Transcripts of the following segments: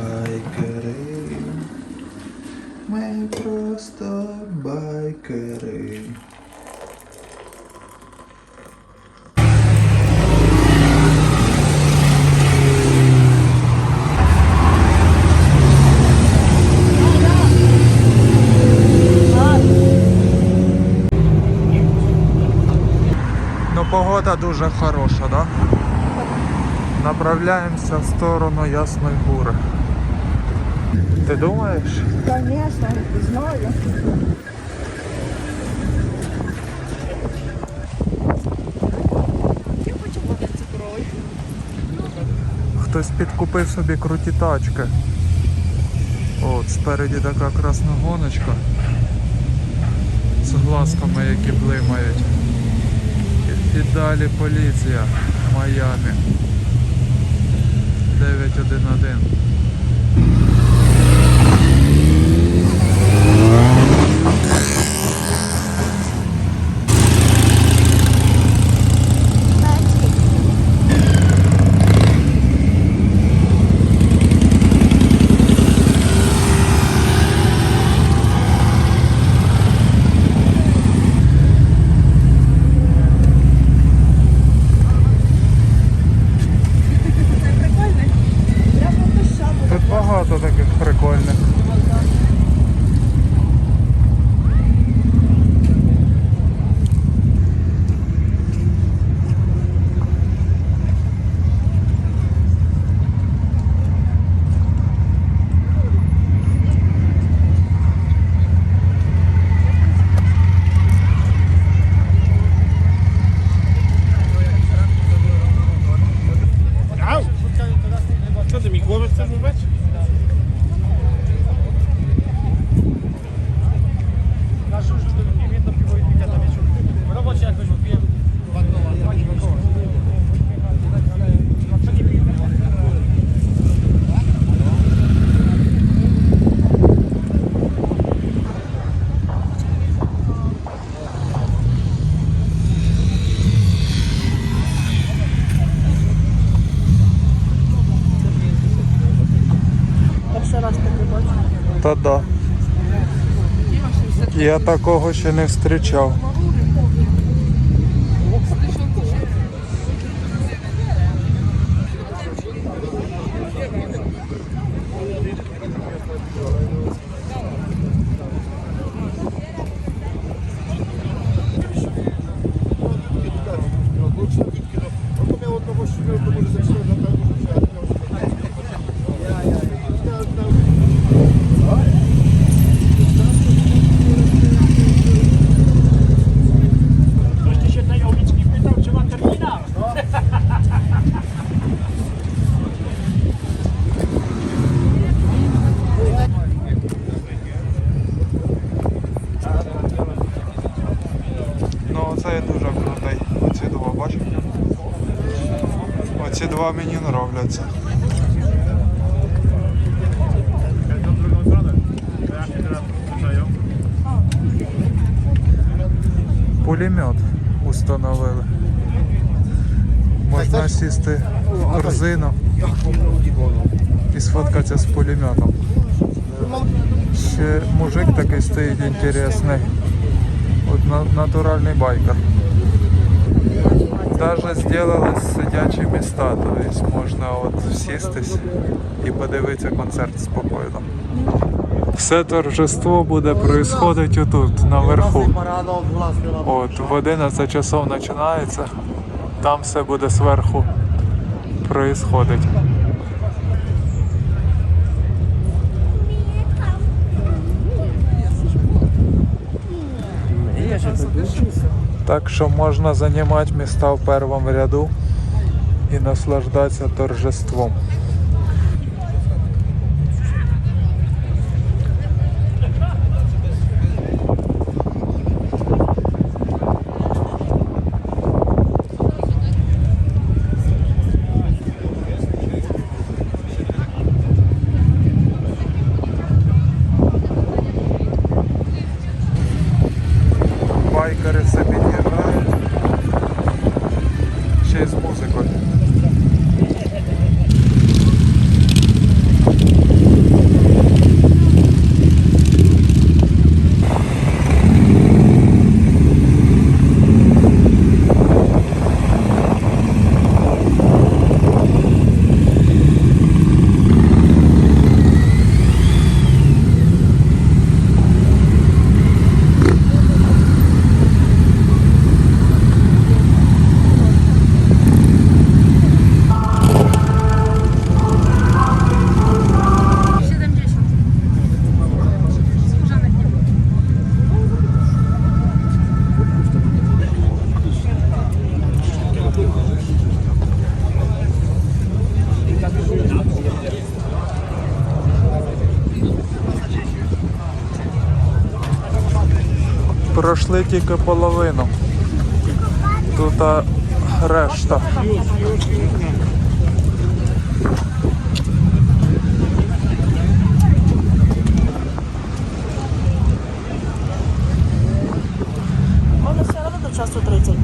байкери. Ми просто байкери. Ну погода дуже хороша, да? Направляємося в сторону Ясної Гури. Ти думаєш? Конечно, знаю. Я хочу бути цукровий. Хтось підкупив собі круті тачки. От, спереді така красна гоночка. З глазками, які блимають. І, і далі поліція Майамі. 911. Я такого ще не зустрічав. To miało два мені нравляться. Пулемет установили. Можна сісти в корзину і сфоткатися з пулеметом. Ще мужик такий стоїть інтересний. От натуральний байкер. Даже зробили сидячі міста, тобто можна от сістись і подивитися концерт спокійно. Все торжество буде происходити тут, наверху. От, в 11 часов починається. Там все буде зверху происходить. Так що можна займати міста в першому ряду і наслаждатися торжеством. байкери собі грають. Ще й з музикою. Пройшли тільки половину. Тут а, решта. Часу 30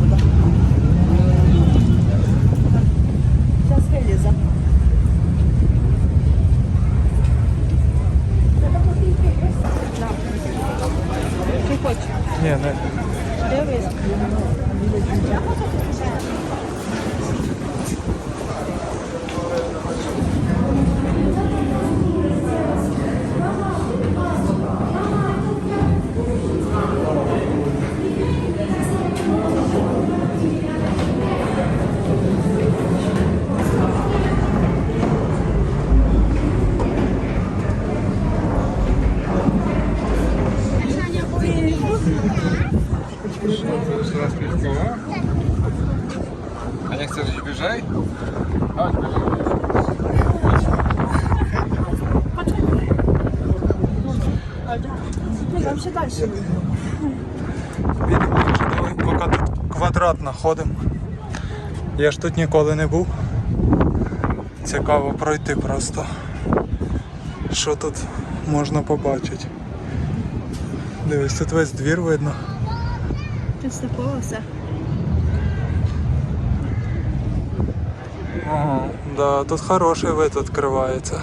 A nie chcesz iść wyżej? Ні, там ще далі. Поки тут квадрат знаходимо. Я ж тут ніколи не був. Цікаво пройти просто. Що тут можна побачити. Дивись, тут весь двір видно. Все. Ага, да, тут хороший вид відкривається.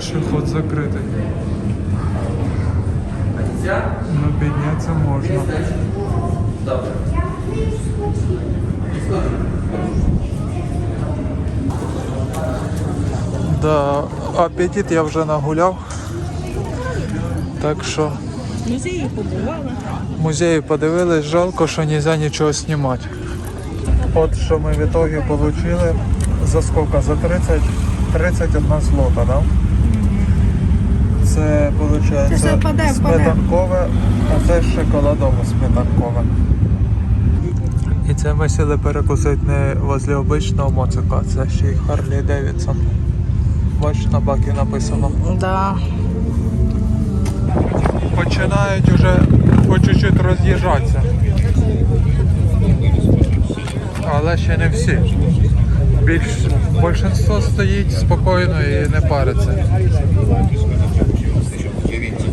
Дальше ход закритий. Ну, підняться можна. Да, апетит я вже нагуляв. Так що музеї побували. музеї подивились, жалко, що не можна нічого знімати. От що ми в ітогі отримали за скільки? За 30, 31 злота, да? Це Це впаде. сметанкове, а це шоколадово сметанкове. І це ми сіли перекусити не возле обичного моцика, це ще й Харлі Девідсон. Бачиш, на бакі написано. Да. Починають вже по чуть-чуть роз'їжджатися. Але ще не всі. Більш більшинство стоїть спокійно і не париться.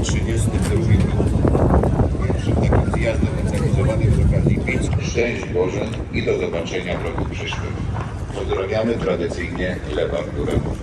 1932 Takim zjazdem organizowanym z okazji Pięć Szczęść Boże i do zobaczenia w roku przyszłym. Pozdrawiamy tradycyjnie Lewa Któremu.